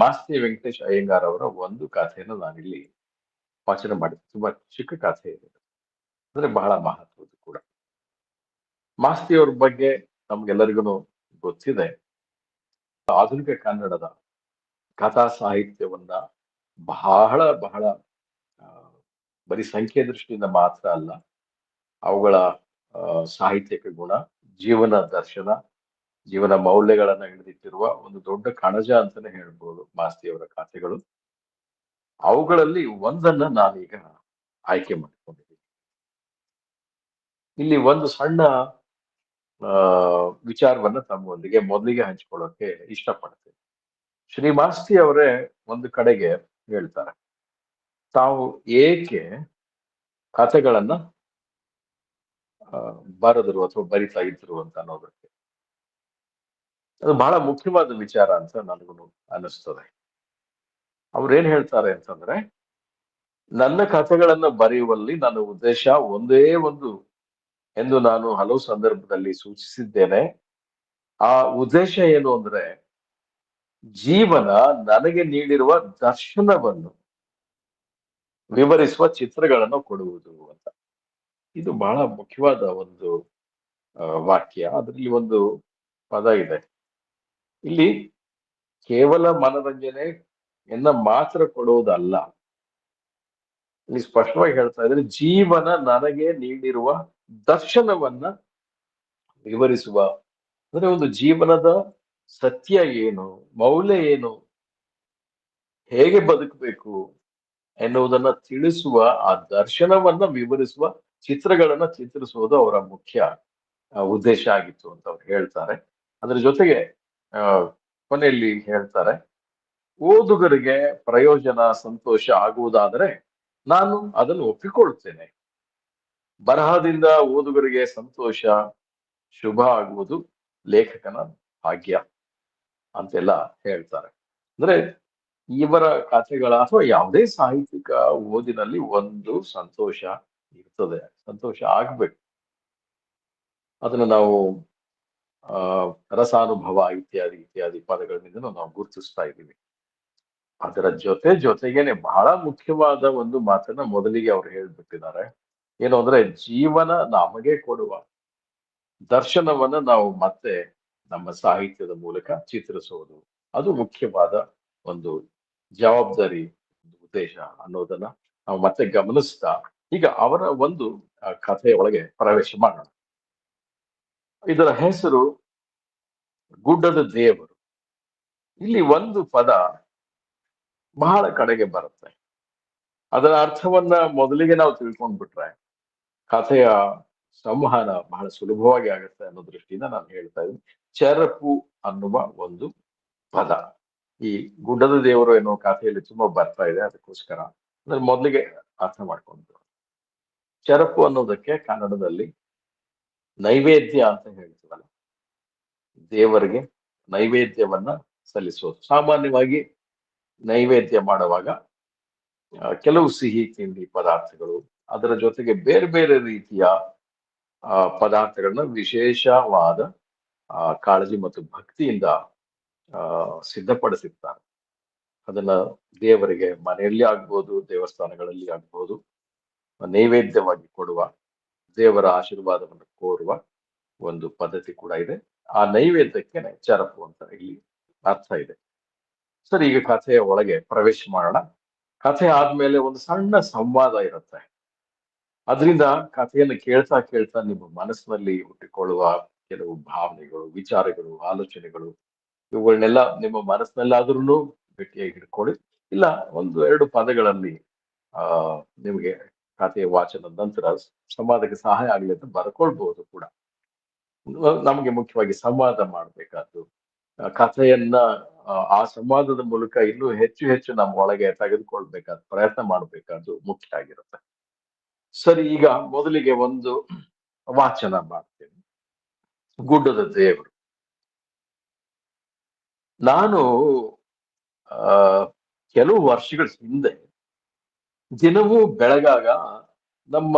ಮಾಸ್ತಿ ವೆಂಕಟೇಶ್ ಅಯ್ಯಂಗಾರ್ ಅವರ ಒಂದು ಕಥೆಯನ್ನು ನಾನಿಲ್ಲಿ ವಾಚನ ಮಾಡಿದ್ದೆ ತುಂಬಾ ಚಿಕ್ಕ ಕಥೆ ಇದೆ. ಅಂದ್ರೆ ಬಹಳ ಮಹತ್ವದ್ದು ಕೂಡ. ಮಾಸ್ತಿ ಅವ್ರ ಬಗ್ಗೆ ನಮ್ಗೆಲ್ಲರಿಗೂ ಗೊತ್ತಿದೆ. ಆಧುನಿಕ ಕನ್ನಡದ ಕಥಾ ಸಾಹಿತ್ಯವನ್ನ ಬಹಳ ಬಹಳ ಬರೀ ಸಂಖ್ಯೆ ದೃಷ್ಟಿಯಿಂದ ಮಾತ್ರ ಅಲ್ಲ, ಅವುಗಳ ಸಾಹಿತ್ಯಿಕ ಗುಣ, ಜೀವನ ದರ್ಶನ ಜೀವನ ಮೌಲ್ಯಗಳನ್ನ ಹಿಡಿದಿಟ್ಟಿರುವ ಒಂದು ದೊಡ್ಡ ಕಣಜ ಅಂತಾನೆ ಹೇಳ್ಬೋದು ಮಾಸ್ತಿಯವರ ಕಥೆಗಳು. ಅವುಗಳಲ್ಲಿ ಒಂದನ್ನ ನಾನೀಗ ಆಯ್ಕೆ ಮಾಡಿಕೊಂಡಿದ್ದೀನಿ. ಇಲ್ಲಿ ಒಂದು ಸಣ್ಣ ವಿಚಾರವನ್ನ ತಮ್ಮೊಂದಿಗೆ ಮೊದಲಿಗೆ ಹಂಚಿಕೊಳ್ಳೋಕೆ ಇಷ್ಟಪಡ್ತೇನೆ. ಶ್ರೀ ಮಾಸ್ತಿ ಅವರೇ ಒಂದು ಕಡೆಗೆ ಹೇಳ್ತಾರೆ. ತಾವು ಏಕೆ ಕಥೆಗಳನ್ನ ಬರೆದ್ರು ಅಥವಾ ಬರಿತಾ ಇದ್ರು ಅಂತ ಅನ್ನೋದಕ್ಕೆ ಅದು ಬಹಳ ಮುಖ್ಯವಾದ ವಿಚಾರ ಅಂತ ನನಗೂ ಅನಿಸ್ತದೆ ಏನ್ ಹೇಳ್ತಾರೆ ಅಂತಂದ್ರೆ, ನನ್ನ ಕಥೆಗಳನ್ನು ಬರೆಯುವಲ್ಲಿ ನನ್ನ ಉದ್ದೇಶ ಒಂದೇ ಒಂದು ಎಂದು ನಾನು ಹಲವು ಸಂದರ್ಭದಲ್ಲಿ ಸೂಚಿಸಿದ್ದೇನೆ. ಆ ಉದ್ದೇಶ ಏನು ಅಂದ್ರೆ, ಜೀವನ ನನಗೆ ನೀಡಿರುವ ದರ್ಶನವನ್ನು ವಿವರಿಸುವ ಚಿತ್ರಗಳನ್ನು ಕೊಡುವುದು ಅಂತ. ಇದು ಬಹಳ ಮುಖ್ಯವಾದ ಒಂದು ವಾಕ್ಯ. ಅದರಲ್ಲಿ ಒಂದು ಪದ ಇದೆ. ಇಲ್ಲಿ ಕೇವಲ ಮನರಂಜನೆ ಎನ್ನ ಮಾತ್ರ ಕೊಡುವುದಲ್ಲ. ಇಲ್ಲಿ ಸ್ಪಷ್ಟವಾಗಿ ಹೇಳ್ತಾ ಇದ್ರೆ ಜೀವನ ನನಗೆ ನೀಡಿರುವ ದರ್ಶನವನ್ನ ವಿವರಿಸುವ. ಅಂದ್ರೆ ಒಂದು ಜೀವನದ ಸತ್ಯ ಏನು, ಮೌಲ್ಯ ಏನು, ಹೇಗೆ ಬದುಕಬೇಕು ಎನ್ನುವುದನ್ನ ತಿಳಿಸುವ, ಆ ದರ್ಶನವನ್ನ ವಿವರಿಸುವ, ಚಿತ್ರಗಳನ್ನ ಚಿತ್ರಿಸುವುದು ಅವರ ಮುಖ್ಯ ಉದ್ದೇಶ ಆಗಿತ್ತು ಅಂತ ಅವ್ರು ಹೇಳ್ತಾರೆ. ಅದ್ರ ಜೊತೆಗೆ ಕೊನೆಯಲ್ಲಿ ಹೇಳ್ತಾರೆ, ಓದುಗರಿಗೆ ಪ್ರಯೋಜನ, ಸಂತೋಷ ಆಗುವುದಾದರೆ ನಾನು ಅದನ್ನು ಒಪ್ಪಿಕೊಳ್ತೇನೆ ಬರಹದಿಂದ ಓದುಗರಿಗೆ ಸಂತೋಷ, ಶುಭ ಆಗುವುದು ಲೇಖಕನ ಭಾಗ್ಯ ಅಂತೆಲ್ಲ ಹೇಳ್ತಾರೆ. ಅಂದ್ರೆ ಇವರ ಕಥೆಗಳ ಅಥವಾ ಯಾವುದೇ ಸಾಹಿತ್ಯಿಕ ಓದಿನಲ್ಲಿ ಒಂದು ಸಂತೋಷ ಇರ್ತದೆ, ಸಂತೋಷ ಆಗ್ಬೇಕು. ಅದನ್ನ ನಾವು ರಸಾನುಭವ ಇತ್ಯಾದಿ ಇತ್ಯಾದಿ ಪದಗಳಿಂದ ನಾವು ಗುರುತಿಸ್ತಾ ಇದ್ದೀವಿ. ಅದರ ಜೊತೆ ಜೊತೆಗೇನೆ ಬಹಳ ಮುಖ್ಯವಾದ ಒಂದು ಮಾತನ್ನ ಮೊದಲಿಗೆ ಅವ್ರು ಹೇಳ್ಬಿಟ್ಟಿದ್ದಾರೆ. ಏನು ಅಂದ್ರೆ ಜೀವನ ನಮಗೆ ಕೊಡುವ ದರ್ಶನವನ್ನ ನಾವು ಮತ್ತೆ ನಮ್ಮ ಸಾಹಿತ್ಯದ ಮೂಲಕ ಚಿತ್ರಿಸುವುದು. ಅದು ಮುಖ್ಯವಾದ ಒಂದು ಜವಾಬ್ದಾರಿ ಉದ್ದೇಶ ಅನ್ನೋದನ್ನ ನಾವು ಮತ್ತೆ ಗಮನಿಸ್ತಾ ಈಗ ಅವರ ಒಂದು ಕಥೆಯೊಳಗೆ ಪ್ರವೇಶ ಮಾಡೋಣ. ಇದರ ಹೆಸರು ಗುಡ್ಡದ ದೇವರು. ಇಲ್ಲಿ ಒಂದು ಪದ ಬಹಳ ಕಡೆಗೆ ಬರುತ್ತೆ. ಅದರ ಅರ್ಥವನ್ನ ಮೊದಲಿಗೆ ನಾವು ತಿಳ್ಕೊಂಡ್ಬಿಟ್ರೆ ಕಥೆಯ ಸಂವಹನ ಬಹಳ ಸುಲಭವಾಗಿ ಆಗುತ್ತೆ ಅನ್ನೋ ದೃಷ್ಟಿಯಿಂದ ನಾನು ಹೇಳ್ತಾ ಇದ್ದೀನಿ. ಚರಪು ಅನ್ನುವ ಒಂದು ಪದ. ಈ ಗುಡ್ಡದ ದೇವರು ಎನ್ನುವ ಕಥೆಯಲ್ಲಿ ತುಂಬಾ ಬರ್ತಾ ಇದೆ, ಅದಕ್ಕೋಸ್ಕರ ಮೊದಲಿಗೆ ಅರ್ಥ ಮಾಡ್ಕೊಂಡು ಚರಪು ಅನ್ನೋದಕ್ಕೆ ಕನ್ನಡದಲ್ಲಿ ನೈವೇದ್ಯ ಅಂತ ಹೇಳ್ತೀವಲ್ಲ, ದೇವರಿಗೆ ನೈವೇದ್ಯವನ್ನ ಸಲ್ಲಿಸೋದು ಸಾಮಾನ್ಯವಾಗಿ ನೈವೇದ್ಯ ಮಾಡುವಾಗ ಕೆಲವು ಸಿಹಿ ತಿಂಡಿ ಪದಾರ್ಥಗಳು, ಅದರ ಜೊತೆಗೆ ಬೇರೆ ಬೇರೆ ರೀತಿಯ ಪದಾರ್ಥಗಳನ್ನ ವಿಶೇಷವಾದ ಕಾಳಜಿ ಮತ್ತು ಭಕ್ತಿಯಿಂದ ಸಿದ್ಧಪಡಿಸಿರ್ತಾರೆ. ಅದನ್ನ ದೇವರಿಗೆ ಮನೆಯಲ್ಲಿ ಆಗ್ಬೋದು, ದೇವಸ್ಥಾನಗಳಲ್ಲಿ ಆಗ್ಬೋದು, ನೈವೇದ್ಯವಾಗಿ ಕೊಡುವ ದೇವರ ಆಶೀರ್ವಾದವನ್ನು ಕೋರುವ ಒಂದು ಪದ್ಧತಿ ಕೂಡ ಇದೆ. ಆ ನೈವೇದ್ಯಕ್ಕೆ ಚರಪು ಅಂತ ಇಲ್ಲಿ ಅರ್ಥ ಇದೆ. ಸರಿ, ಈಗ ಕಥೆಯ ಒಳಗೆ ಪ್ರವೇಶ ಮಾಡೋಣ. ಕಥೆ ಆದ್ಮೇಲೆ ಒಂದು ಸಣ್ಣ ಸಂವಾದ ಇರುತ್ತೆ. ಅದರಿಂದ ಕಥೆಯನ್ನು ಕೇಳ್ತಾ ಕೇಳ್ತಾ ನಿಮ್ಮ ಮನಸ್ಸಿನಲ್ಲಿ ಹುಟ್ಟಿಕೊಳ್ಳುವ ಕೆಲವು ಭಾವನೆಗಳು, ವಿಚಾರಗಳು, ಆಲೋಚನೆಗಳು, ಇವುಗಳನ್ನೆಲ್ಲ ನಿಮ್ಮ ಮನಸ್ಸಿನಲ್ಲಾದ್ರೂ ಗಟ್ಟಿಯಾಗಿ ಹಿಡ್ಕೊಳ್ಳಿ. ಇಲ್ಲ, ಒಂದು ಎರಡು ಪದಗಳಲ್ಲಿ, ಆ, ನಿಮಗೆ ಕಥೆಯ ವಾಚನದ ನಂತರ ಸಂವಾದಕ್ಕೆ ಸಹಾಯ ಆಗಲಿ ಅಂತ ಬರ್ಕೊಳ್ಬಹುದು ಕೂಡ. ನಮಗೆ ಮುಖ್ಯವಾಗಿ ಸಂವಾದ ಮಾಡಬೇಕಾದ್ದು. ಕಥೆಯನ್ನ ಆ, ಸಂವಾದದ ಮೂಲಕ ಇನ್ನೂ ಹೆಚ್ಚು ಹೆಚ್ಚು ನಮ್ಮ ಒಳಗೆ ತೆಗೆದುಕೊಳ್ಬೇಕಾದ ಪ್ರಯತ್ನ ಮಾಡಬೇಕಾದ್ದು ಮುಖ್ಯ ಆಗಿರುತ್ತೆ. ಸರಿ ಈಗ ಮೊದಲಿಗೆ ಒಂದು ವಾಚನ ಮಾಡ್ತೇನೆ. ಗುಡ್ಡದ ದೇವರು. ನಾನು ಕೆಲವು ವರ್ಷಗಳ ಹಿಂದೆ ದಿನವೂ ಬೆಳಗಾಗ ನಮ್ಮ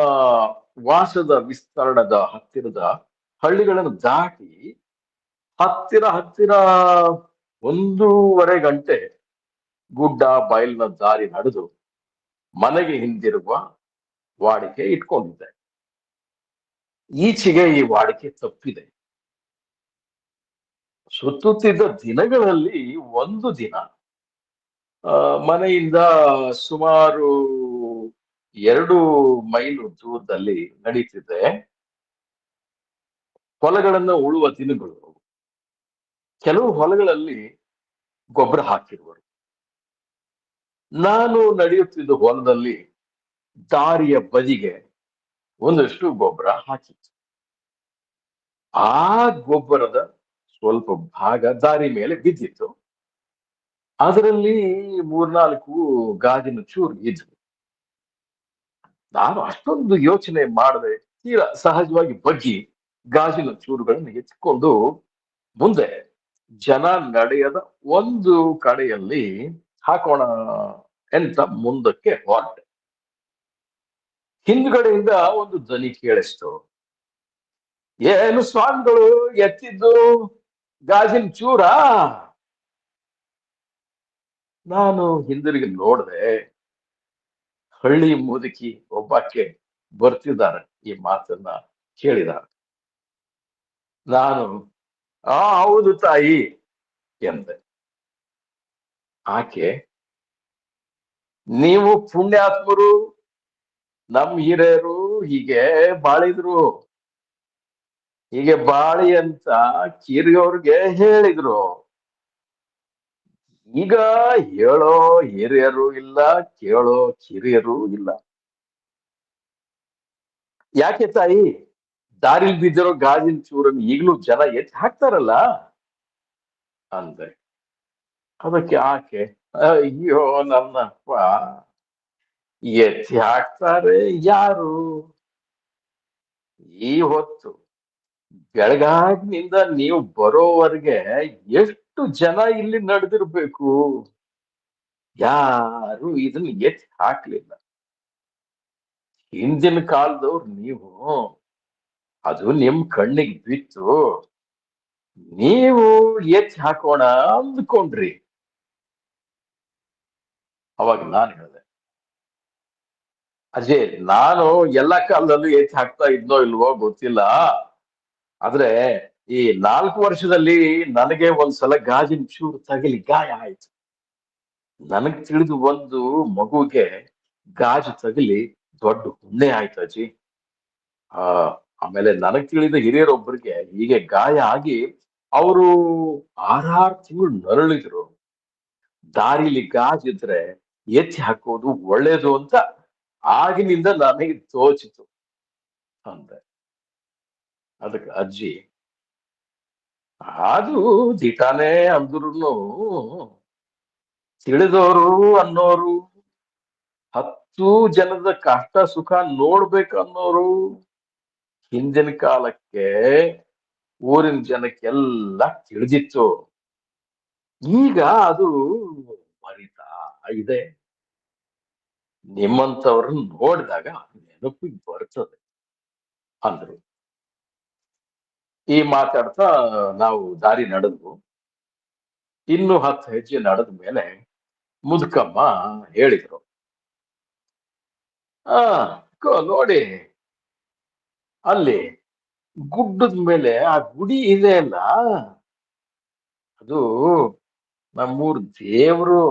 ವಾಸದ ವಿಸ್ತರಣದ ಹತ್ತಿರದ ಹಳ್ಳಿಗಳನ್ನು ದಾಟಿ ಹತ್ತಿರ ಹತ್ತಿರ ಒಂದೂವರೆ ಗಂಟೆ ಗುಡ್ಡ ಬಯಲಿನ ದಾರಿ ನಡೆದು ಮನೆಗೆ ಹಿಂದಿರುವ ವಾಡಿಕೆ ಇಟ್ಕೊಂಡಿದ್ದೆ. ಈಚೆಗೆ ಈ ವಾಡಿಕೆ ತಪ್ಪಿದೆ. ಸುತ್ತುತ್ತಿದ್ದ ದಿನಗಳಲ್ಲಿ ಒಂದು ದಿನ ಮನೆಯಿಂದ ಸುಮಾರು ಎರಡು ಮೈಲು ದೂರದಲ್ಲಿ ನಡೀತಿದೆ ಹೊಲಗಳನ್ನ ಉಳುವ ದಿನಗಳು. ಕೆಲವು ಹೊಲಗಳಲ್ಲಿ ಗೊಬ್ಬರ ಹಾಕಿರುವರು. ನಾನು ನಡೆಯುತ್ತಿದ್ದ ಹೊಲದಲ್ಲಿ ದಾರಿಯ ಬದಿಗೆ ಒಂದಷ್ಟು ಗೊಬ್ಬರ ಹಾಕಿತ್ತು. ಆ ಗೊಬ್ಬರದ ಸ್ವಲ್ಪ ಭಾಗ ದಾರಿ ಮೇಲೆ ಬಿದ್ದಿತ್ತು. ಅದರಲ್ಲಿ ಮೂರ್ನಾಲ್ಕು ಗಾಜಿನ ಚೂರು ಇದ್ವು. ನಾನು ಅಷ್ಟೊಂದು ಯೋಚನೆ ಮಾಡದೆ ತೀರಾ ಸಹಜವಾಗಿ ಬಗ್ಗಿ ಗಾಜಿನ ಚೂರುಗಳನ್ನು ಎತ್ಕೊಂಡು ಮುಂದೆ ಜನ ನಡೆಯದ ಒಂದು ಕಡೆಯಲ್ಲಿ ಹಾಕೋಣ ಎಂತ ಮುಂದಕ್ಕೆ ಹೊರಟೆ. ಹಿಂದ್ಗಡೆಯಿಂದ ಒಂದು ಧ್ವನಿ ಕೇಳಿಸ್ತು. ಏನು ಸ್ವಾಮಿಗಳು ಎತ್ತಿದ್ದು ಗಾಜಿನ ಚೂರ? ನಾನು ಹಿಂದಿರುಗಿ ನೋಡ್ದೆ ಹಳ್ಳಿ ಮುದುಕಿ ಒಬ್ಬಾಕೆ ಬರ್ತಿದ್ದಾರೆ ಈ ಮಾತನ್ನ ಕೇಳಿದ್ದಾರೆ ನಾನು, ಆ, ಹೌದು ತಾಯಿ, ಎಂದೆ. ಆಕೆ, ನೀವು ಪುಣ್ಯಾತ್ಮರು, ನಮ್ ಹಿರಿಯರು ಹೀಗೆ ಬಾಳಿದ್ರು. ಹೀಗೆ ಬಾಳಿ ಅಂತ ಕಿರಿಯವ್ರಿಗೆ ಹೇಳಿದ್ರು. ಈಗ ಹೇಳೋ ಹಿರಿಯರು ಇಲ್ಲ, ಕೇಳೋ ಕಿರಿಯರು ಇಲ್ಲ. ಯಾಕೆ ತಾಯಿ? ದಾರಿಲ್ ಬಿದ್ದಿರೋ ಗಾಜಿನ ಚೂರನ್ನು ಈಗಲೂ ಜನ ಎತ್ತಿ ಹಾಕ್ತಾರಲ್ಲ? ಅಂದೆ. ಅದಕ್ಕೆ ಆಕೆ, ಅಯ್ಯೋ ನನ್ನಪ್ಪ, ಎತ್ತಿ ಹಾಕ್ತಾರೆ ಯಾರು? ಈ ಹೊತ್ತು ಬೆಳಗಾಗಿನಿಂದ ನೀವು ಬರೋವರೆಗೆ ಎಷ್ಟು ಜನ ಇಲ್ಲಿ ನಡೆದಿರ್ಬೇಕು? ಯಾರು ಇದನ್ನ ಎತ್ತಿ ಹಾಕ್ಲಿಲ್ಲ. ಹಿಂದಿನ ಕಾಲದವ್ರು ನೀವು, ಅದು ನಿಮ್ ಕಣ್ಣಿಗೆ ಬಿತ್ತು. ನೀವು ಎತ್ತಿ ಹಾಕೋಣ ಅಂದ್ಕೊಂಡ್ರಿ. ಅವಾಗ ನಾನು ಹೇಳಿದೆ ಅಜಯ್ ನಾನು ಎಲ್ಲ ಕಾಲದಲ್ಲೂ ಎತ್ತಿ ಹಾಕ್ತಾ ಇದ್ನೋ ಇಲ್ವೋ ಗೊತ್ತಿಲ್ಲ. ಆದ್ರೆ ಈ ನಾಲ್ಕು ವರ್ಷದಲ್ಲಿ ನನಗೆ ಒಂದ್ಸಲ ಗಾಜಿನ ಚೂರು ತಗಲಿ, ಗಾಯ ಆಯ್ತು. ನನಗ್ ತಿಳಿದು ಒಂದು ಮಗುಗೆ ಗಾಜು ತಗಲಿ, ದೊಡ್ಡ ಹುಣ್ಣೆ ಆಯ್ತು ಅಜ್ಜಿ. ಆ, ಆಮೇಲೆ ನನಗ್ ತಿಳಿದ ಹಿರಿಯರೊಬ್ಬರಿಗೆ ಹೀಗೆ ಗಾಯ ಆಗಿ ಅವರು ಆರಾರು ತಿಂಗಳು ನರಳಿದ್ರು. ದಾರಿಲಿ ಗಾಜಿದ್ರೆ ಎತ್ತಿ ಹಾಕೋದು ಒಳ್ಳೇದು ಅಂತ ಆಗಿನಿಂದ ನನಗೆ ತೋಚಿತು. ಅಂದೆ ಅದಕ್ಕೆ ಅಜ್ಜಿ ಅದು ದಿಟಾನೇ ಅಂದ್ರೂ ತಿಳಿದವರು ಅನ್ನೋರು, ಹತ್ತು ಜನದ ಕಷ್ಟ ಸುಖ ನೋಡ್ಬೇಕು ಅನ್ನೋರು ಹಿಂದಿನ ಕಾಲಕ್ಕೆ, ಊರಿನ ಜನಕ್ಕೆಲ್ಲ ತಿಳಿದಿತ್ತು. ಈಗ ಅದು ಮರಿತಾ ಇದೆ. ನಿಮ್ಮಂಥವ್ರನ್ನ ನೋಡಿದಾಗ ನೆನಪಿಗೆ ಬರ್ತದೆ ಅಂದ್ರು. ಈ ಮಾತಾಡ್ತಾ ನಾವು ದಾರಿ ನಡೆದ್ವು. ಇನ್ನು ಹತ್ತು ಹೆಜ್ಜೆ ನಡೆದ ಮೇಲೆ ಮುದುಕಮ್ಮ ಹೇಳಿದ್ರು. ಆ ನೋಡಿ, ಅಲ್ಲಿ ಗುಡ್ಡದ ಮೇಲೆ ಆ ಗುಡಿ ಇದೆ ಅಲ್ಲ? ಅದು ನಮ್ಮೂರ್ ದೇವರು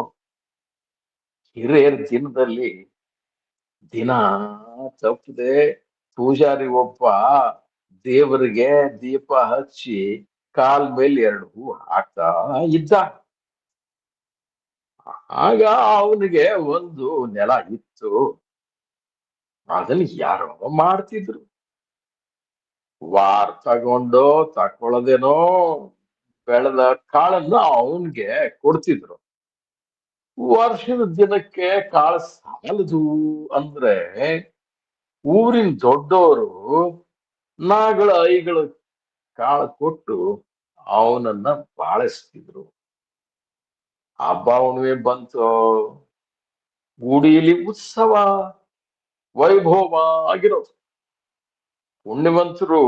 ಹಿರಿಯರ ದಿನದಲ್ಲಿ ದಿನ ತಪ್ಪದೆ ಪೂಜಾರಿ ಒಬ್ಬ ದೇವರಿಗೆ ದೀಪ ಹಚ್ಚಿ ಕಾಲ್ ಮೇಲೆ ಎರಡು ಹೂ ಹಾಕ್ತಾ ಇದ್ದ. ಆಗ ಅವನಿಗೆ ಒಂದು ನೆಲ ಇತ್ತು. ಅದನ್ನ ಯಾರೋ ಮಾಡ್ತಿದ್ರು. ವಾರ್ ತಗೊಂಡು ತಕೊಳ್ಳೋದೇನೋ ಬೆಳೆದ ಕಾಳನ್ನ ಅವನ್ಗೆ ಕೊಡ್ತಿದ್ರು. ವರ್ಷದ ದಿನಕ್ಕೆ ಕಾಳ ಸಾಲದು ಅಂದ್ರೆ ಊರಿನ ದೊಡ್ಡವರು ನಾಗಳ ಐಗಳ ಕಾಳು ಕೊಟ್ಟು ಅವನನ್ನ ಬಾಳಿಸ್ತಿದ್ರು ಹಬ್ಬ ಹುಣ್ಣಿಮೆ ಬಂತು. ಗುಡಿಯಲ್ಲಿ ಉತ್ಸವ, ವೈಭವ ಆಗಿರೋದು. ಪುಣ್ಯವಂತರು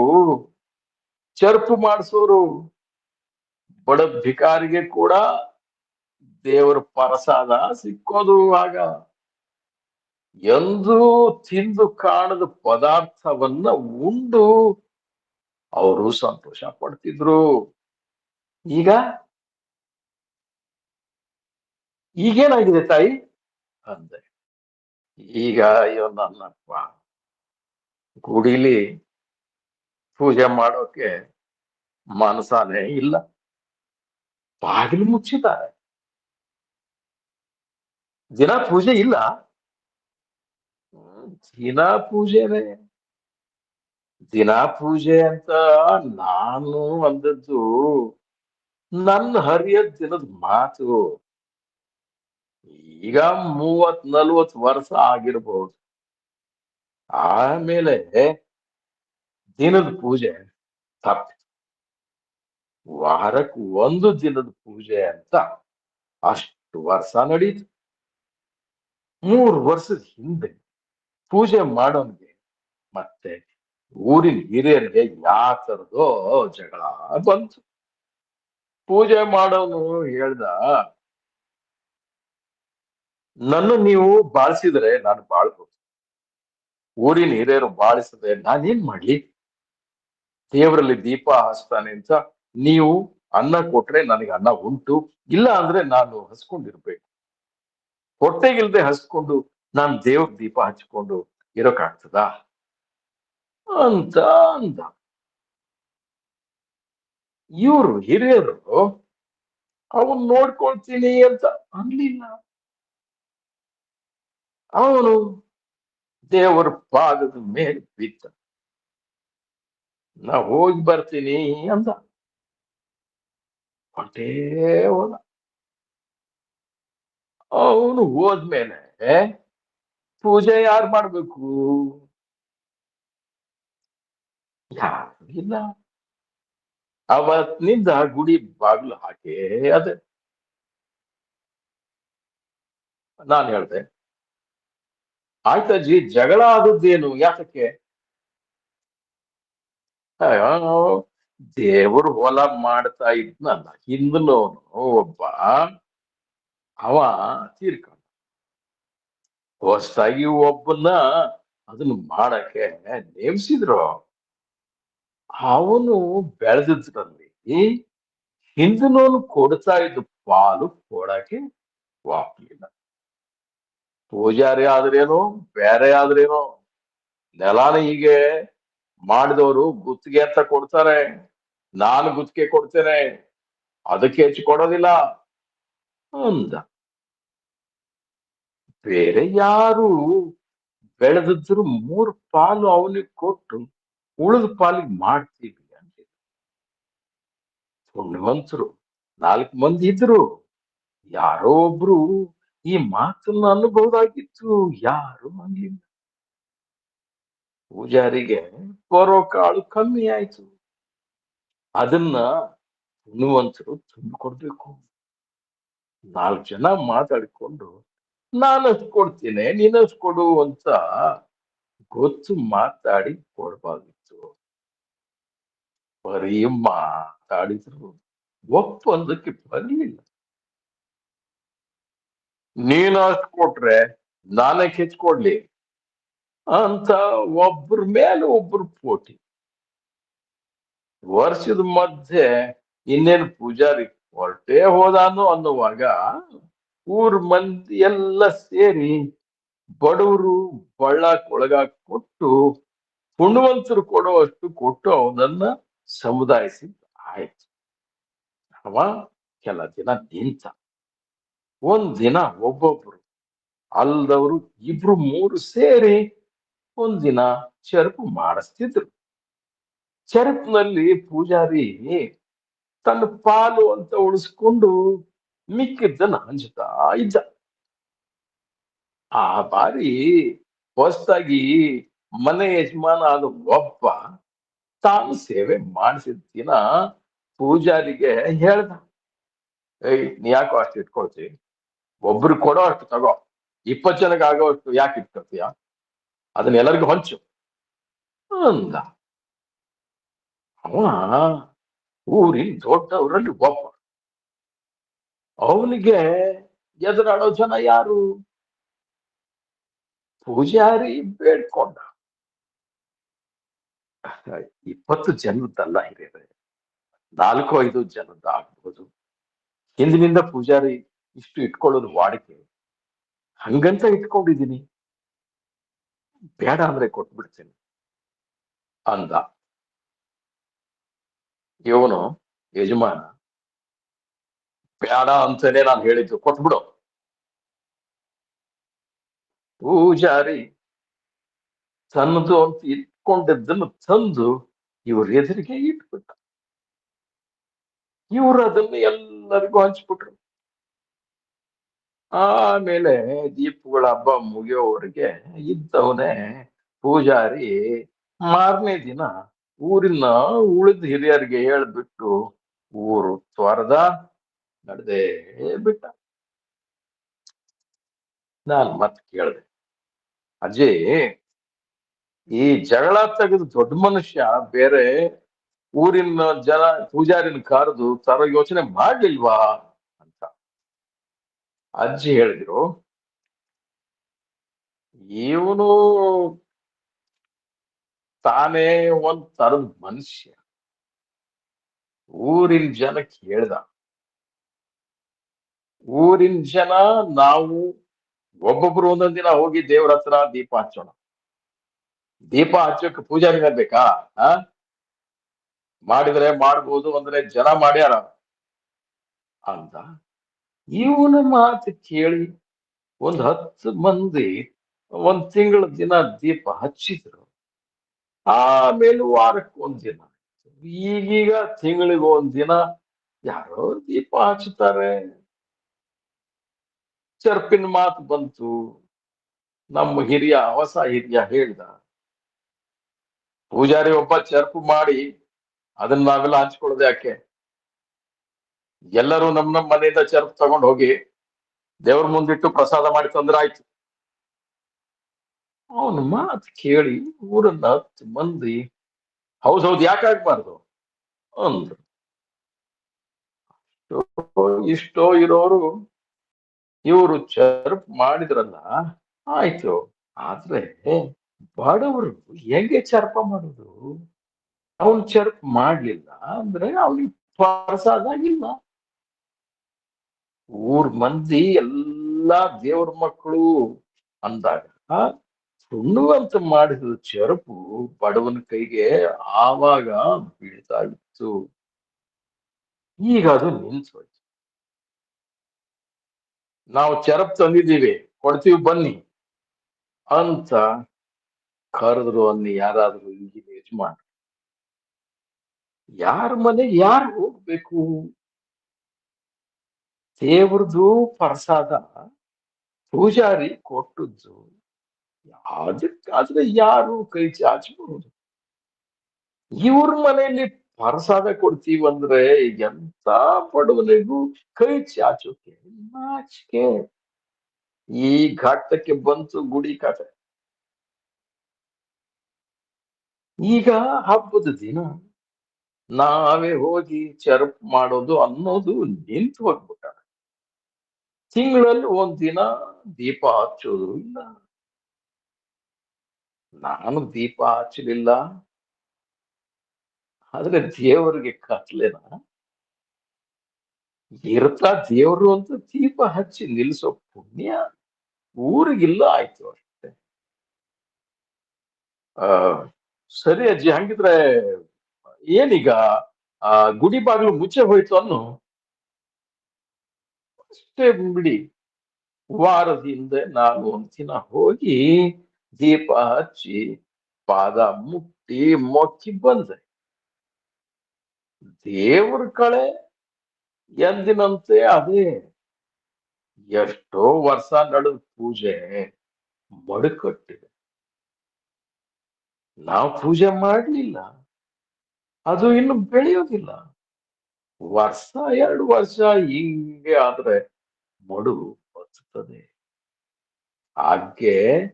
ಚರ್ಪು ಮಾಡಿಸೋರು. ಬಡ ಭಿಕಾರಿಗೆ ಕೂಡ ದೇವರ ಪ್ರಸಾದ ಸಿಕ್ಕೋದು ಆಗ. ಎಂದೂ ತಿಂದು ಕಾಣದ ಪದಾರ್ಥವನ್ನ ಉಂಡು ಅವರು ಸಂತೋಷ ಪಡ್ತಿದ್ರು. ಈಗ? ಈಗೇನಾಗಿದೆ ತಾಯಿ? ಅಂದೆ. ಈಗ ಅಯ್ಯೋ ನನ್ನಪ್ಪ ಗುಡಿಲಿ ಪೂಜೆ ಮಾಡೋಕೆ ಮನಸಾನೇ ಇಲ್ಲ. ಬಾಗಿಲು ಮುಚ್ಚಿದ್ದಾರೆ. ದಿನ ಪೂಜೆ ಇಲ್ಲ. ದಿನ ಪೂಜೆನೆ ದಿನ ಪೂಜೆ ಅಂತ ನಾನು ಅಂದದ್ದು ನನ್ನ ಹರಿಯ ದಿನದ ಮಾತು. ಈಗ ಮೂವತ್ ನಲ್ವತ್ ವರ್ಷ ಆಗಿರ್ಬೋದು. ಆಮೇಲೆ ದಿನದ ಪೂಜೆ ತಪ್ಪ. ವಾರಕ್ಕೆ ಒಂದು ದಿನದ ಪೂಜೆ ಅಂತ ಅಷ್ಟು ವರ್ಷ ನಡೀತು. ಮೂರು ವರ್ಷದ ಹಿಂದೆ ಪೂಜೆ ಮಾಡೋನ್ಗೆ ಮತ್ತೆ ಊರಿನ ಹಿರಿಯರಿಗೆ ಯಾವ ತರದೋ ಜಗಳ ಬಂತು. ಪೂಜೆ ಮಾಡೋನು ಹೇಳ್ದ, ನನ್ನ ನೀವು ಬಾಳಿಸಿದ್ರೆ ನಾನು ಬಾಳ್ಬೋದು. ಊರಿನ ಹಿರಿಯರು ಬಾಳಿಸದೆ ನಾನೇನ್ ಮಾಡ್ಲಿ? ದೇವರಲ್ಲಿ ದೀಪ ಹಚ್ತಾನೆ ಅಂತ ನೀವು ಅನ್ನ ಕೊಟ್ರೆ ನನಗೆ ಅನ್ನ ಉಂಟು, ಇಲ್ಲ ಅಂದ್ರೆ ನಾನು ಹಸ್ಕೊಂಡಿರ್ಬೇಕು. ಹೊಟ್ಟೆಗಿಲ್ದೆ ಹಸ್ಕೊಂಡು ನಾನ್ ದೇವ್ರ ದೀಪ ಹಚ್ಕೊಂಡು ಇರೋಕಾಗ್ತದ ಅಂತ ಅಂದ. ಇವ್ರು ಹಿರಿಯರು, ಅವನ್ ನೋಡ್ಕೊಳ್ತೀನಿ ಅಂತ ಅನ್ಲಿಲ್ಲ. ಅವನು ದೇವರ ಪಾದದ ಮೇಲೆ ಬಿದ್ದ. ನಾ ಹೋಗಿ ಬರ್ತೀನಿ ಅಂದ. ಹೊಟ್ಟೇ ಹೋದ. ಅವನು ಹೋದ್ಮೇಲೆ ಪೂಜೆ ಯಾರು ಮಾಡ್ಬೇಕು? ಯಾರು ಇಲ್ಲ ಅವತ್ತಿನಿಂದ ಗುಡಿ ಬಾಗಿಲು ಹಾಕೇ ಅದೇ. ನಾನು ಹೇಳ್ದೆ. ಆಯ್ತಜ್ಜಿ ಜಗಳ ಆದದ್ದೇನು? ಯಾತಕ್ಕೆ ದೇವರು ಹೊಲ ಮಾಡ್ತಾ ಇದ್ನಲ್ಲ ಹಿಂದಲೋನು ಒಬ್ಬ. ಅವ ತೀರ್ಕೊಂಡ ಹೊಸದಾಗಿ ಒಬ್ಬನ್ನ ಅದನ್ನ ಮಾಡಕ್ಕೆ ನೇಮಿಸಿದ್ರು. ಅವನು ಬೆಳೆದಿದ್ರಲ್ಲಿ ಹಿಂದಿನವನು ಕೊಡ್ತಾ ಇದ್ದ ಪಾಲು ಕೊಡಕ್ಕೆ ವಾಪಿಲ್ಲ ಪೂಜಾರಿ ಆದ್ರೇನು, ಬೇರೆ ಆದ್ರೇನು, ನೆಲಾನ ಹೀಗೆ ಮಾಡಿದವರು ಗುತ್ತಿಗೆ ಅಂತ ಕೊಡ್ತಾರೆ, ನಾನು ಗುತ್ತಿಗೆ ಕೊಡ್ತೇನೆ, ಅದಕ್ಕೆ ಹೆಚ್ಚು ಕೊಡೋದಿಲ್ಲ ಅಂದ. ಬೇರೆ ಯಾರು ಬೆಳೆದಿದ್ರು ಮೂರು ಪಾಲು ಅವನಿಗೆ ಕೊಟ್ಟು ಉಳಿದ ಪಾಲಿಗೆ ಮಾಡ್ತೀವಿ ಅಂತ ಪುಣ್ಯವಂತರು ನಾಲ್ಕು ಮಂದಿ ಇದ್ರು. ಯಾರೋ ಒಬ್ರು ಈ ಮಾತನ್ನ ಅನ್ನಬಹುದಾಗಿತ್ತು ಯಾರು ಅನ್ಲಿಲ್ಲ. ಪೂಜಾರಿಗೆ ಬರೋ ಕಾಳು ಕಮ್ಮಿ ಆಯ್ತು. ಅದನ್ನ ಪುಣ್ಯವಂತರು ತುಂಬಿಕೊಡ್ಬೇಕು ನಾಲ್ಕು ಜನ ಮಾತಾಡಿಕೊಂಡು ನಾನು ಕೊಡ್ತೀನಿ, ನೀನು ಕೊಡು ಅಂತ ಗೊತ್ತು ಮಾತಾಡಿ ಕೊಡ್ಬಾರ್ದಿತ್ತು. ಬರೀ ಮಾತಾಡಿದ್ರು ಒಪ್ಪಂದಕ್ಕೆ ಬರಲಿಲ್ಲ. ನೀನು ಕೊಟ್ರೆ ನಾನೇ ಕೆಚ್ಕೊಡ್ಲಿ ಅಂತ ಒಬ್ರ ಮೇಲೆ ಒಬ್ರು ಪೋಟಿ. ವರ್ಷದ ಮಧ್ಯೆ ಇನ್ನೇನು ಪೂಜಾರಿ ಹೊರಟೇ ಹೋದಾನು ಅನ್ನುವಾಗ ಊರ್ ಮಂದಿ ಎಲ್ಲ ಸೇರಿ ಬಡವರು ಬಳ್ಳಕ್ಕೊಳಗ ಕೊಟ್ಟು ಪುಣ್ಯವಂತರು ಕೊಡುವಷ್ಟು ಕೊಟ್ಟು ಅವನನ್ನ ಸಮುದಾಯಿಸಿ ಆಯ್ತು. ಅವ ಕೆಲ ದಿನ ನಿಂತ. ಒಂದ್ ದಿನ ಒಬ್ಬೊಬ್ರು ಅಲ್ದವರು ಇಬ್ರು ಮೂರು ಸೇರಿ ಒಂದಿನ ಚೆರುಪು ಮಾಡಿಸ್ತಿದ್ರು. ಚೆರುಪಿನಲ್ಲಿ ಪೂಜಾರಿ ತನ್ನ ಪಾಲು ಅಂತ ಉಳಿಸ್ಕೊಂಡು ಮಿಕ್ಕಿದ್ದನ್ನ ನಾಂಜುತ್ತಾ ಇದ್ದ. ಆ ಬಾರಿ ಹೊಸದಾಗಿ ಮನೆ ಯಜಮಾನ ಆದ ಒಬ್ಬ ತಾನು ಸೇವೆ ಮಾಡಿಸಿದ ದಿನ ಪೂಜಾರಿಗೆ ಹೇಳ್ದ, ಏಯ್, ನೀ ಯಾಕೋ ಅಷ್ಟು ಇಟ್ಕೊಳ್ತಿ? ಒಬ್ರು ಕೊಡೋ ಅಷ್ಟು ತಗೋ. ಇಪ್ಪತ್ತು ಜನಕ್ಕೆ ಆಗೋ ಅಷ್ಟು ಯಾಕೆ ಇಟ್ಕೊಳ್ತೀಯ? ಅದನ್ನ ಎಲ್ಲರಿಗೂ ಹಂಚು. ಅಂದ. ಅವ ಊರಿನ ದೊಡ್ಡವರಲ್ಲಿ ಒಬ್ಬ ಅವನಿಗೆ ಎದುರಾಡೋ ಜನ ಯಾರು? ಪೂಜಾರಿ ಬೇಡ್ಕೊಂಡ. ಇಪ್ಪತ್ತು ಜನದ್ದಲ್ಲ ಹಿರಿಯರೆ. ನಾಲ್ಕು ಐದು ಜನದ ಆಗ್ಬೋದು. ಹಿಂದಿನಿಂದ ಪೂಜಾರಿ ಇಷ್ಟು ಇಟ್ಕೊಳ್ಳೋದು ವಾಡಿಕೆ. ಹಂಗಂತ ಇಟ್ಕೊಂಡಿದ್ದೀನಿ. ಬೇಡ ಅಂದ್ರೆ ಕೊಟ್ಬಿಡ್ತೀನಿ. ಅಂದ. ಇವನು ಯಜಮಾನ ಬೇಡ ಅಂತಾನೆ ನಾನು ಹೇಳಿದ್ದು. ಕೊಟ್ಬಿಡು. ಪೂಜಾರಿ ತನ್ನದು ಅಂತ ಇಟ್ಕೊಂಡಿದ್ದನ್ನು ತಂದು ಇವ್ರ ಎದುರಿಗೆ ಇಟ್ಬಿಟ್ಟ. ಇವರು ಅದನ್ನ ಎಲ್ಲರಿಗೂ ಹಂಚ್ಬಿಟ್ರು. ಆಮೇಲೆ ದೀಪಗಳ ಹಬ್ಬ ಮುಗಿಯೋವರೆಗೆ ಇದ್ದವನೇ ಪೂಜಾರಿ ಮಾರನೇ ದಿನ ಊರಿನ ಉಳಿದ ಹಿರಿಯರಿಗೆ ಹೇಳ್ಬಿಟ್ಟು, ಊರು ತ್ವರದ ನಡೆದೇ ಬಿಟ್ಟ. ನಾನು ಮತ್ತೆ ಕೇಳಿದೆ, ಅಜ್ಜಿ, ಈ ಜಗಳ ತೆಗೆದು ದೊಡ್ಡ ಮನುಷ್ಯ ಬೇರೆ ಊರಿನ ಜನ ಪೂಜಾರಿನ ಕರೆದು ತರೋ ಯೋಚನೆ ಮಾಡ್ಲಿಲ್ವಾ ಅಂತ. ಅಜ್ಜಿ ಹೇಳಿದ್ರು, ಇವನು ತಾನೇ ಒಂದ್ ತರದ ಮನುಷ್ಯ. ಊರಿನ ಜನಕ್ಕೆ ಹೇಳ್ದ ಊರಿನ ಜನ ನಾವು ಒಬ್ಬೊಬ್ರು ಒಂದೊಂದ್ ದಿನ ಹೋಗಿ ದೇವ್ರ ಹತ್ರ ದೀಪ ಹಚ್ಚೋಣ. ದೀಪ ಹಚ್ಚೋಕೆ ಪೂಜಾರಿನ ಬೇಕಾ? ಆ? ಮಾಡಿದ್ರೆ ಮಾಡ್ಬೋದು ಅಂದ್ರೆ ಜನ ಮಾಡ್ಯಾರ. ಅಂತ ಇವನ ಮಾತು ಕೇಳಿ ಒಂದ್ ಹತ್ತು ಮಂದಿ ಒಂದ್ ತಿಂಗಳ ದಿನ ದೀಪ ಹಚ್ಚಿದ್ರು. ಆಮೇಲೆ ವಾರಕ್ಕೊಂದ್ ದಿನ ಈಗೀಗ ತಿಂಗಳಿಗೊಂದ್ ದಿನ ಯಾರೋ ದೀಪ ಹಚ್ಚುತ್ತಾರೆ. ಚರ್ಪಿನ ಮಾತು ಬಂತು. ನಮ್ಮ ಹಿರಿಯ, ಹೊಸ ಹಿರಿಯ ಹೇಳ್ದ, ಪೂಜಾರಿ ಒಬ್ಬ ಚರ್ಪು ಮಾಡಿ ಅದನ್ನ ನಾವೆಲ್ಲ ಹಂಚ್ಕೊಳ್ಳೋದು ಯಾಕೆ? ಎಲ್ಲರೂ ನಮ್ ನಮ್ಮ ಮನೆಯಿಂದ ಚರ್ಪ್ ತಗೊಂಡು ಹೋಗಿ ದೇವ್ರ ಮುಂದಿಟ್ಟು ಪ್ರಸಾದ ಮಾಡಿ ತಂದ್ರೆ ಆಯ್ತು. ಅವನ ಮಾತು ಕೇಳಿ ಊರನ್ನ ಹತ್ತು ಮಂದಿ, ಹೌದ್ ಹೌದ್ ಯಾಕಾಗ್ಬಾರ್ದು ಅಂದ್ರು. ಇಷ್ಟೋ ಇರೋರು ಇವರು ಚರ್ಪ್ ಮಾಡಿದ್ರಲ್ಲ, ಆಯ್ತು. ಆದ್ರೆ ಬಡವರು ಹೆಂಗೆ ಚರ್ಪ ಮಾಡೋದು? ಅವನು ಚರ್ಪ್ ಮಾಡ್ಲಿಲ್ಲ ಅಂದ್ರೆ ಅವನಿಗೆ ಪ್ರಸಾದ ಇಲ್ಲ ಊರ್ ಮಂದಿ ಎಲ್ಲಾ ದೇವ್ರ ಮಕ್ಕಳು ಅಂದಾಗ ಸುಣ್ಣುವಂತ ಮಾಡಿದ ಚರಪು ಬಡವನ ಕೈಗೆ ಆವಾಗ ಬೀಳ್ತಾ ಇತ್ತು. ಈಗ ಅದು ನಿಲ್ಸೋಯ್ತು ನಾವು ಚರಪ್ ತಂದಿದ್ದೀವಿ. ಕೊಡ್ತೀವಿ ಬನ್ನಿ. ಅಂತ ಕರೆದ್ರು ಅನ್ನಿ ಯಾರಾದ್ರೂ ಈಗಿನ ಯಜಮಾನ ಯಾರ ಮನೆ ಯಾರು ಹೋಗ್ಬೇಕು? ದೇವ್ರದು ಪ್ರಸಾದ ಪೂಜಾರಿ ಕೊಟ್ಟದ್ದು. ಅದಕ್ಕಾದ್ರೆ ಯಾರು ಕೈ ಚಾಚಬಹುದು ಇವ್ರ ಮನೆಯಲ್ಲಿ ಪ್ರಸಾದ ಕೊಡ್ತೀವಂದ್ರೆ ಎಂತ ಬಡವನಿಗೂ ಕೈ ಚಾಚೋಕೆ, ನಾಚಿಕೆ. ಈ ಘಟ್ಟಕ್ಕೆ ಬಂತು ಗುಡಿ ಕತೆ. ಈಗ ಹಬ್ಬದ ದಿನ. ನಾವೇ ಹೋಗಿ ಚರ್ಪ್ ಮಾಡೋದು ಅನ್ನೋದು ನಿಂತು ಹೋಗ್ಬಿಟ್ಟ ತಿಂಗಳಲ್ಲಿ ಒಂದ್ ದಿನ ದೀಪ ಹಚ್ಚೋದು ಇಲ್ಲ. ನಾನು ದೀಪ ಹಚ್ಚಲಿಲ್ಲ. ಆದ್ರೆ ದೇವರಿಗೆ ಕತ್ಲೆನ? ಇರ್ತಾ ದೇವರು ಅಂತ ದೀಪ ಹಚ್ಚಿ ನಿಲ್ಸೋ ಪುಣ್ಯ ಊರಿಗಿಲ್ಲ ಆಯ್ತು ಅಷ್ಟೇ. ಆ, ಸರಿ ಅಜ್ಜಿ, ಹಂಗಿದ್ರೆ ಏನೀಗ, ಆ, ಗುಡಿ ಬಾಗಿಲು ಮುಚ್ಚೆ ಹೋಯ್ತು ಅನ್ನು? ಅಷ್ಟೇ ಬಿಡಿ. ವಾರದ ಹಿಂದೆ ನಾನು ಒಂದ್ದಿನ ಹೋಗಿ ದೀಪ ಹಚ್ಚಿ ಪಾದ ಮುಟ್ಟಿ ಮೊಕ್ಕಿ ಬಂದೆ. ದೇವ್ರ ಕಳೆ ಎಂದಿನಂತೆ ಅದೇ. ಎಷ್ಟೋ ವರ್ಷ ನಡೆದ ಪೂಜೆ ಮಡುಕಟ್ಟಿದೆ. ನಾವು ಪೂಜೆ ಮಾಡಲಿಲ್ಲ. ಅದು ಇನ್ನು ಬೆಳೆಯೋದಿಲ್ಲ. ವರ್ಷ, ಎರಡು ವರ್ಷ ಹಿಂಗೆ ಆದ್ರೆ ಮಡು ಬರ್ತದೆ. ಹಾಗೆ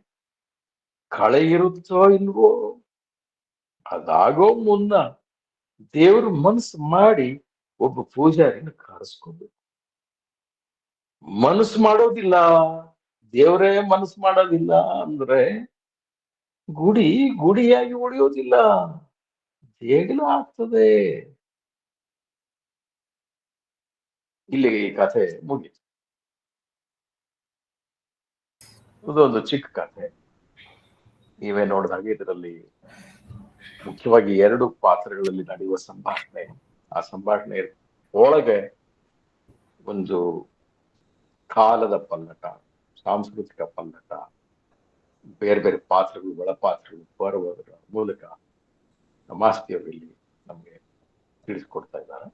ಕಳೆ ಇರುತ್ತೋ ಇಲ್ವೋ ಅದಾಗೋ ಮುನ್ನ ದೇವ್ರ ಮನಸ್ಸು ಮಾಡಿ ಒಬ್ಬ ಪೂಜಾರಿನ ಕಾಡಿಸ್ಕೋಬೇಕು. ಮನಸ್ಸು ಮಾಡೋದಿಲ್ಲ, ದೇವರೇ ಮನಸ್ಸು ಮಾಡೋದಿಲ್ಲ ಅಂದ್ರೆ ಗುಡಿ ಗುಡಿಯಾಗಿ ಉಳಿಯೋದಿಲ್ಲ, ದೇಗಲು ಆಗ್ತದೆ. ಇಲ್ಲಿಗೆ ಈ ಕಥೆ ಮುಗಿತು. ಇದೊಂದು ಚಿಕ್ಕ ಕಥೆ. ನೀವೇ ನೋಡಿದಾಗ ಇದರಲ್ಲಿ ಮುಖ್ಯವಾಗಿ ಎರಡು ಪಾತ್ರಗಳಲ್ಲಿ ನಡೆಯುವ ಸಂಭಾಷಣೆ. ಆ ಸಂಭಾಷಣೆ ಒಳಗೆ ಒಂದು ಕಾಲದ ಪಲ್ಲಟ, ಸಾಂಸ್ಕೃತಿಕ ಪಲ್ಲಟ, ಬೇರೆ ಬೇರೆ ಪಾತ್ರಗಳು, ಒಳಪಾತ್ರಗಳು ಬರುವುದರ ಮೂಲಕ ನಮಾಸ್ತಿಯವರು ಇಲ್ಲಿ ನಮಗೆ ತಿಳಿಸ್ಕೊಡ್ತಾ ಇದ್ದಾರೆ.